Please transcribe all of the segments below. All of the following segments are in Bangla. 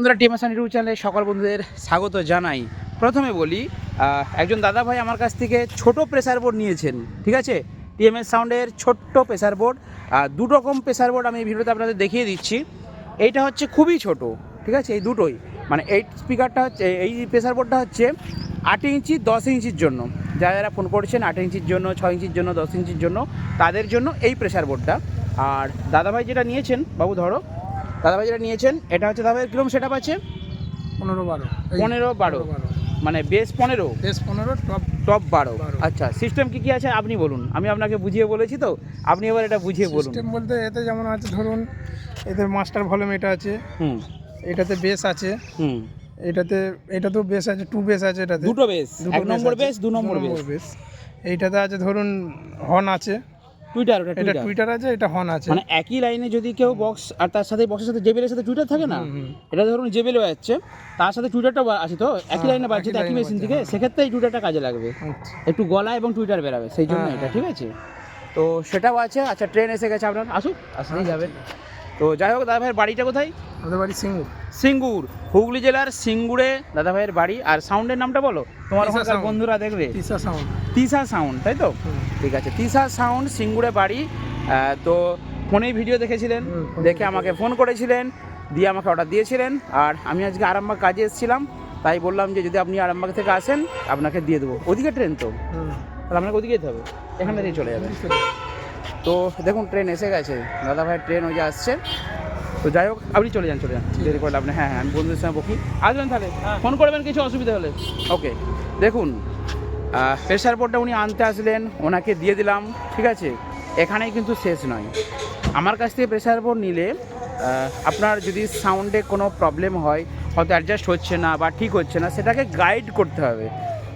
বন্ধুরা টিমাসান ইউটিউব চ্যানেলে সকল বন্ধুদের স্বাগত জানাই। প্রথমে বলি একজন দাদা ভাই আমার কাছ থেকে ছোট প্রেসার বোর্ড নিয়েছেন, ঠিক আছে? টিএমএস সাউন্ডের ছোট্ট প্রেসার বোর্ড দু রকম প্রেসার বোর্ড আমি এই ভিডিওতে আপনাদের দেখিয়ে দিচ্ছি। এইটা হচ্ছে খুবই ছোট, ঠিক আছে? এই দুটোই মানে এই স্পিকারটা হচ্ছে, এই প্রেসার বোর্ডটা হচ্ছে আট ইঞ্চি, দশ ইঞ্চির জন্য। যারা যারা ফোন করছেন, আট ইঞ্চির জন্য ছয় ইঞ্চির জন্য, দশ ইঞ্চির জন্য, তাদের জন্য এই প্রেসার বোর্ডটা। আর দাদাভাই যেটা নিয়েছেন, বাবু ধরো দাদাভাই যেটা নিয়েছেন এটা হচ্ছে দাদাভাই কীরকম সেট আপ আছে? পনেরো বারো। পনেরো বারো। মানে বেস পনেরো? বেশ পনেরো টপ টপ বারো। আচ্ছা সিস্টেম কি কি আছে? আপনি বলুন। আমি আপনাকে বুঝিয়ে বলেছি তো। আপনি এবার এটা বুঝিয়ে বলুন। সিস্টেম বলতে এতে যেমন আছে ধরুন এতে মাস্টার ভলিউম এটা আছে। হুম। এটাতে বেস আছে। হুম। এটাতে এটা তো বেস আছে টু বেস আছে এটাতে। দুটো বেস এক নম্বর বেস দু নম্বর বেস এইটাতে আছে ধরুন হর্ন আছে। টুইটার ওটা এটা টুইটার আছে এটা হর্ন আছে। মানে একই লাইনে যদি কেউ বক্স আর তার সাথে বক্সের সাথে জেবেলের সাথে টুইটার থাকে না। এটা ধরুন জেবেলও যাচ্ছে তার সাথে টুইটারটা আছে তো একই হ্যাঁ, লাইনে বাজছে তো একই একই মেশিন থেকে হ্যাঁ। সেক্ষেত্রে এই টুইটারটা কাজে লাগবে। আচ্ছা। একটু গলা এবং টুইটার বেরাবে সেই জন্য হ্যাঁ, এটা ঠিক আছে? তো সেটাও আছে আচ্ছা ট্রেন এসে গেছে আপনার আসুক আসলেই যাবে। তো যাই হোক দাদা ভাইয়ের বাড়িটা কোথায়? আমাদের বাড়ি সিঙ্গুর। সিঙ্গুর। হুগলি জেলার সিঙ্গুরে দাদা ভাইয়ের বাড়ি। আর সাউন্ডের নামটা বলো? তোমার ওখানকার বন্ধুরা দেখবে। তিসা সাউন্ড তিসা সাউন্ড তাই তো? ঠিক আছে। তিসা সাউন্ড সিঙ্গুরে বাড়ি। তো ফোনেই ভিডিও দেখেছিলেন। দেখে আমাকে ফোন করেছিলেন। দিয়ে আমাকে অর্ডার দিয়েছিলেন। আর আমি আজকে আরামবাগ কাজে এসেছিলাম। তাই বললাম যে যদি আপনি আরামবাগ থেকে আসেন আপনাকে দিয়ে দেবো। ওদিকে ট্রেন তো। তাহলে আপনাকে ওদিকে যেতে হবে। এখান দিয়ে চলে যাবে। তো দেখুন ট্রেন এসে গেছে। দাদা ভাইয়ের ট্রেন ওই যে আসছে। তো যাই হোক আপনি চলে যান চলে যান। দেরি করলে আপনি হ্যাঁ হ্যাঁ আমি বন্ধুদের সঙ্গে বকি। আসবেন তাহলে। ফোন করবেন কিছু অসুবিধা হলে। ওকে। দেখুন প্রেশার বোর্ডটা উনি আনতে আসলেন ওনাকে দিয়ে দিলাম ঠিক আছে? এখানেই কিন্তু শেষ নয়। আমার কাছ থেকে প্রেশার বোর্ড নিলে আপনার যদি সাউন্ডে কোনো প্রবলেম হয় হয়তো অ্যাডজাস্ট হচ্ছে না বা ঠিক হচ্ছে না সেটাকে গাইড করতে হবে।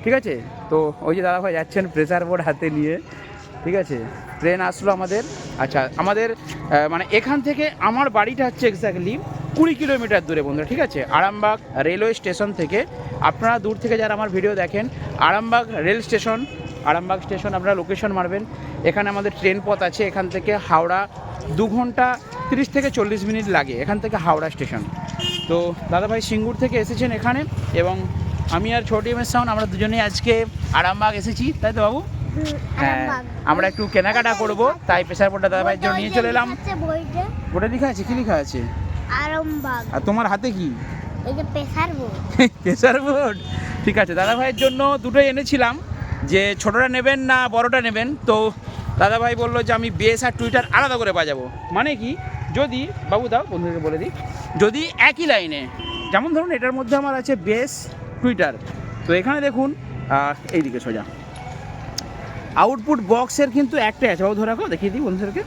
ঠিক আছে? তো ওই যে দাদা ভাই যাচ্ছেন প্রেশার বোর্ড হাতে নিয়ে। ঠিক আছে? ট্রেন আসলো আমাদের। আচ্ছা আমাদের মানে এখান থেকে আমার বাড়িটা হচ্ছে এক্স্যাক্টলি কুড়ি কিলোমিটার দূরে বন্ধুরা, ঠিক আছে? আরামবাগ রেলওয়ে স্টেশন থেকে। আপনারা দূর থেকে যারা আমার ভিডিও দেখেন, Arambagh rail station Arambagh station আপনারা লোকেশন মারবেন। এখানে আমাদের ট্রেন পথ আছে, এখান থেকে হাওড়া দু ঘণ্টা তিরিশ থেকে চল্লিশ মিনিট লাগে, এখান থেকে হাওড়া স্টেশন তো দাদাভাই সিঙ্গুর থেকে এসেছেন এখানে, এবং আমি আর ছোটি এম সাউন্ড আমরা দুজনেই আজকে আরামবাগ এসেছি, তাই তো বাবু? হ্যাঁ আমরা একটু কেনাকাটা করব তাই প্রেসার বোর্ডটা দাদাভাইয়ের জন্য নিয়ে চলে এলাম। ওটা লেখা আছে? কি লেখা আছে? আরামবাগ। আর তোমার হাতে কি? এই যে প্রেসার বোর্ড। ঠিক আছে দাদা ভাইয়ের জন্য দুটোই এনেছিলাম যে ছোটটা নেবেন না বড়টা নেবেন। তো দাদা ভাই বলল যে আমি বেস আর টুইটার আলাদা করে বাজাবো। মানে কি? যদি বাবু দাও বন্ধুদেরকে বলে দিই যদি একই লাইনে যেমন ধরুন এটার মধ্যে আমার আছে বেস টুইটার। তো এখানে দেখুন এইদিকে সোজা। আউটপুট বক্সের কিন্তু একটাই আছে। ও ধরে রাখো দেখিয়ে দিই বন্ধুদেরকে।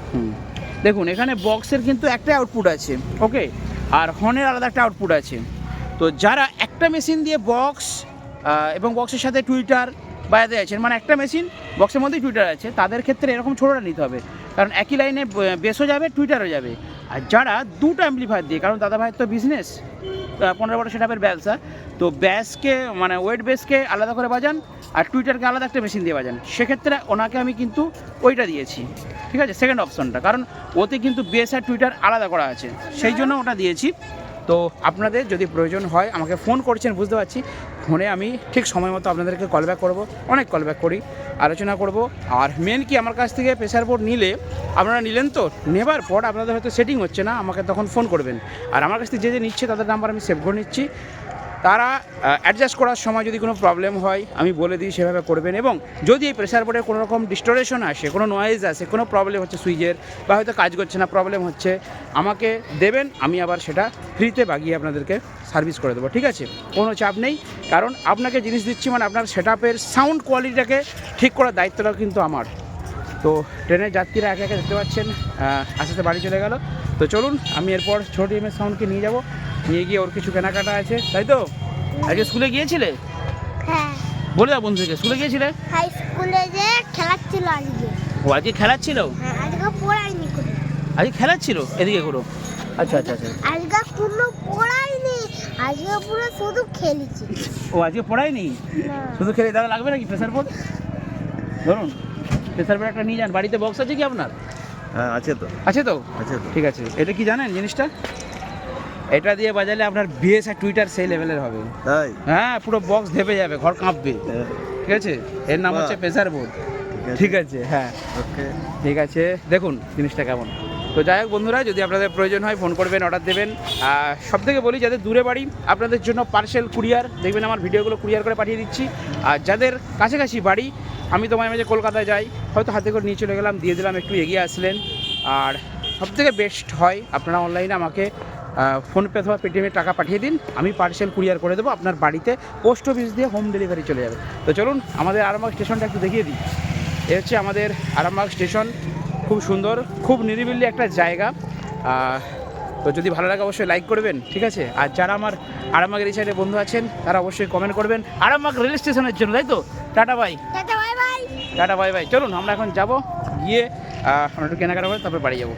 দেখুন এখানে বক্সের কিন্তু একটাই আউটপুট আছে ওকে আর হর্নের আলাদা একটা আউটপুট আছে। তো যারা একটা মেশিন দিয়ে বক্স এবং বক্সের সাথে টুইটার বাজাতে আছেন মানে একটা মেশিন বক্সের মধ্যেই টুইটার আছে তাদের ক্ষেত্রে এরকম ছোটোটা নিতে হবে। কারণ একই লাইনে বেসও যাবে টুইটারও যাবে। আর যারা দুটো অ্যাম্পলিফায়ার দিয়ে, কারণ দাদা ভাইয়ের তো বিজনেস পনেরো বড় সেটাপের ব্যবসা তো ব্যাসকে মানে ওয়েট বেসকে আলাদা করে বাজান, আর টুইটারকে আলাদা একটা মেশিন দিয়ে বাজান। সেক্ষেত্রে ওনাকে আমি কিন্তু ওইটা দিয়েছি, ঠিক আছে? সেকেন্ড অপশনটা কারণ ওতে কিন্তু বেস আর টুইটার আলাদা করা আছে। সেই জন্য ওটা দিয়েছি। তো আপনাদের যদি প্রয়োজন হয়, আমাকে ফোন করছেন, বুঝতে পারছি। ফোনে আমি ঠিক সময় মতো আপনাদেরকে কল ব্যাক করব, অনেক কল ব্যাক করি, আলোচনা করব। আর মেন কি আমার কাছ থেকে প্রেশার বোর্ড নিলে আপনারা নিলেন তো? নেবার পর আপনাদের হয়তো সেটিং হচ্ছে না, আমাকে তখন ফোন করবেন। আর আমার কাছ থেকে যে যে নিচ্ছে তাদের নাম্বার আমি সেভ করে নিচ্ছি। তারা অ্যাডজাস্ট করার সময় যদি কোনো প্রবলেম হয়, আমি বলে দিই সেভাবে করবেন এবং যদি এই প্রেশার বোর্ডে কোনো রকম ডিস্টোরেশন আসে, কোনো নয়েজ আসে, কোনো প্রবলেম হচ্ছে সুইচের বা হয়তো কাজ করছে না প্রবলেম হচ্ছে, আমাকে দেবেন, আমি আবার সেটা ফ্রিতে বাগিয়ে আপনাদেরকে সার্ভিস করে দেবো, ঠিক আছে? কোনো চাপ নেই, কারণ আপনাকে জিনিস দিচ্ছি মানে আপনার সেট সাউন্ড কোয়ালিটিটাকে ঠিক করার দায়িত্বটা কিন্তু আমার। তো ট্রেনের যাত্রীরা একে একে দেখতে পাচ্ছেন আস্তে আস্তে বাড়ি চলে গেল। তো চলুন আমি এরপর ছোট এম সাউন্ডকে নিয়ে যাব। নিয়ে গিয়ে ওর কিছু কেনাকাটা আছে তাই তো? আজকে স্কুলে গিয়েছিলে? হ্যাঁ। বলে দাও বন্ধুকে স্কুলে গিয়েছিলে? হাই স্কুলে যে খেলাচ্ছিল আজকে। ও আজকে খেলার ছিল হ্যাঁ আজকে পড়াইনি আজকে খেলার ছিল এদিকে করো আচ্ছা আচ্ছা আচ্ছা। আজকে কোনো পড়াইনি আজকে পুরো শুধু খেলেছি। ও আজকে পড়াইনি না। শুধু খেলে দাদা লাগবে নাকি প্রেসার বোর্ড ধরুন। প্রেসার বোর্ড একটা নিয়ে যান। বাড়িতে বক্স আছে কি আপনার? হ্যাঁ আছে তো। আছে তো? আছে তো। ঠিক আছে। এটা কি জানেন জিনিসটা? এটা দিয়ে বাজালে আপনার বিএস আর টুইটার সেই লেভেলের হবে। তাই? হ্যাঁ পুরো বক্স ধেপে যাবে ঘর কাঁপবে। হ্যাঁ, ঠিক আছে? এর নাম হচ্ছে প্রেসার বোর্ড ঠিক আছে। ঠিক আছে হ্যাঁ। ওকে। ঠিক আছে। দেখুন জিনিসটা কেমন। তো যাই হোক বন্ধুরা যদি আপনাদের প্রয়োজন হয় ফোন করবেন অর্ডার দেবেন। সব থেকে বলি যাদের দূরে বাড়ি আপনাদের জন্য পার্সেল কুরিয়ার দেখবেন আমার ভিডিওগুলো কুরিয়ার করে পাঠিয়ে দিচ্ছি। আর যাদের কাছাকাছি বাড়ি আমি তো মাঝে মাঝে কলকাতায় যাই, হয়তো হাতে করে নিয়ে চলে গেলাম, দিয়ে দিলাম, একটু এগিয়ে আসলেন। আর সব থেকে বেস্ট হয়, আপনারা অনলাইনে আমাকে ফোনপে অথবা পেটিএমে টাকা পাঠিয়ে দিন, আমি পার্সেল কুরিয়ার করে দেবো, আপনার বাড়িতে পোস্ট অফিস দিয়ে হোম ডেলিভারি চলে যাবে। তো চলুন, আমাদের আরামবাগ স্টেশনটা একটু দেখিয়ে দিই। এ হচ্ছে আমাদের আরামবাগ স্টেশন খুব সুন্দর, খুব নিরিবিলি একটা জায়গা। তো যদি ভালো লাগে অবশ্যই লাইক করবেন, ঠিক আছে? আর যারা আমার আরামবাগের এই সাইডে বন্ধু আছেন, তারা অবশ্যই কমেন্ট করবেন। আরামবাগ রেল স্টেশনের জন্য, তাই তো? Tata bye tata, bye bye. চলুন, আমরা এখন যাব, গিয়ে আমরা একটু কেনাকাটা করে তারপরে বাড়ি যাব।